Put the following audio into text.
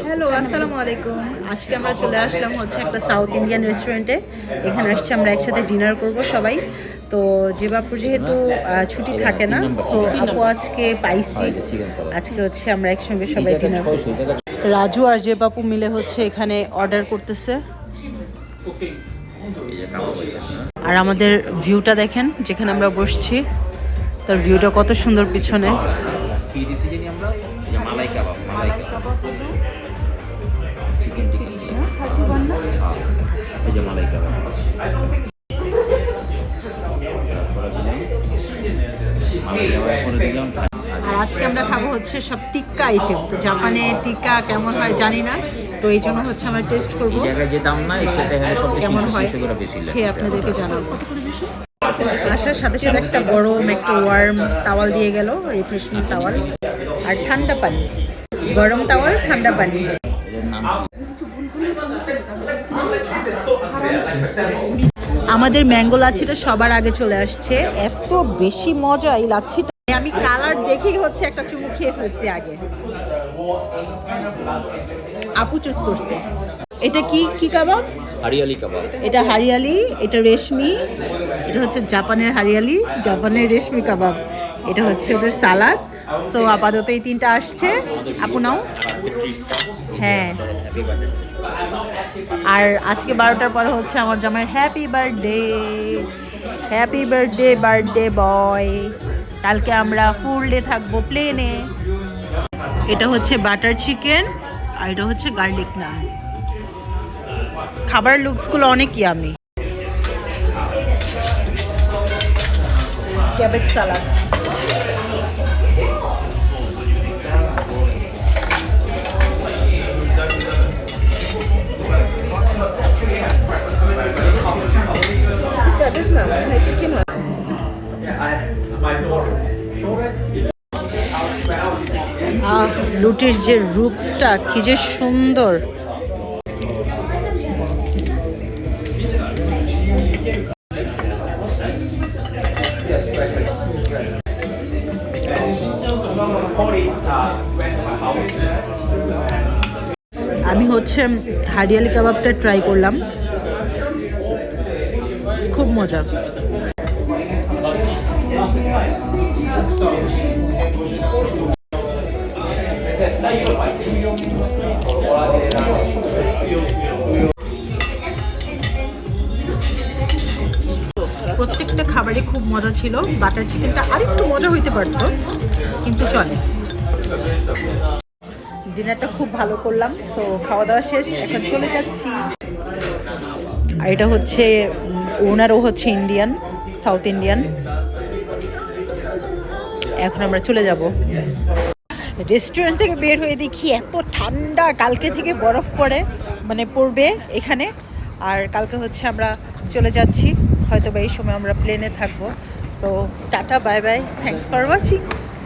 Hello আসসালামু আলাইকুম আজকে আমরা চলে আসলাম হচ্ছে একটা সাউথ ইন্ডিয়ান রেস্টুরেন্টে এখানে আসছি আমরা একসাথে ডিনার করব সবাই। তো যে বাপুর যেহেতু ছুটি থাকে না, তো আপু আজকে পাইছি আজকে হচ্ছে আমরা একসঙ্গে সবাই ডিনার রাজু আর যে বাপু মিলে হচ্ছে এখানে অর্ডার করতেছে। আর আমাদের ভিউটা দেখেন, যেখানে আমরা বসছি। তার ভিউটা কত সুন্দর পিছনে। আমরা আর আজকে আমরা খাব হচ্ছে সব টিক্কা আইটেম তো জাপানে টিক্কা কেমন হয় জানি না। তো এই জন্য হচ্ছে আমরা টেস্ট করব। জায়গায় যে দাম না সব কেমন হয়? খেয়ে আপনাদেরকে জানাব। আসার সাথে সাথে একটা গরম একটা ওয়ার্ম তাওয়াল দিয়ে গেল রিফ্রেশমেন্ট তাওয়াল আর ঠান্ডা পানি। গরম তাওয়াল ঠান্ডা পানি। এর নাম আমাদের ম্যাঙ্গো লাচ্ছিটা সবার আগে চলে আসছে। এত বেশি মজা এই লাচ্ছিটা। আমি কালার দেখেই হচ্ছে একটা চুমু খেয়ে ফেলছি আগে। আপু চুজ করছে। এটা কি কি কাবাব? হারিয়ালি কাবাব। এটা হারিয়ালি এটা রেশমি এটা হচ্ছে জাপানের হারিয়ালি জাপানের রেশমি কাবাব। এটা হচ্ছে ওদের সালাদ। সো আপাতত এই তিনটা আসছে। আপু নাও। হ্যাঁ। আর আজকে বারোটার পর হচ্ছে আমার জামাই happy birthday happy birthday birthday boy কালকে আমরা ফুল ডে থাকব প্লেনে এটা হচ্ছে বাটার চিকেন আর এটা হচ্ছে গার্লিক নান খাবার লুকসগুলো অনেক ইয়ামি ক্যাবেজ সালাদ আহ লুটির যে রুকসটা, কি যে সুন্দর। আমি হচ্ছে হারিয়ালি কাবাবটা ট্রাই করলাম। খুব মজা। প্রত্যেকটা খুব মজা ছিল, বাটার চিকেনটা আরেকটু মজা হইতে পারতো, কিন্তু চলে। ডিনারটা খুব ভালো করলাম, তো খাওয়া দাওয়া শেষ, এখন চলে যাচ্ছি। আর এটা হচ্ছে ওনারও হচ্ছে ইন্ডিয়ান সাউথ ইন্ডিয়ান এখন আমরা চলে যাব। রেস্টুরেন্ট থেকে বের হয়ে দেখি, এত ঠান্ডা, কালকে থেকে বরফ পড়ে মানে পড়বে এখানে। আর কালকে হচ্ছে আমরা চলে যাচ্ছি হয়তো বা এই সময় আমরা প্লেনে থাকব। তো tata bye bye thanks for watching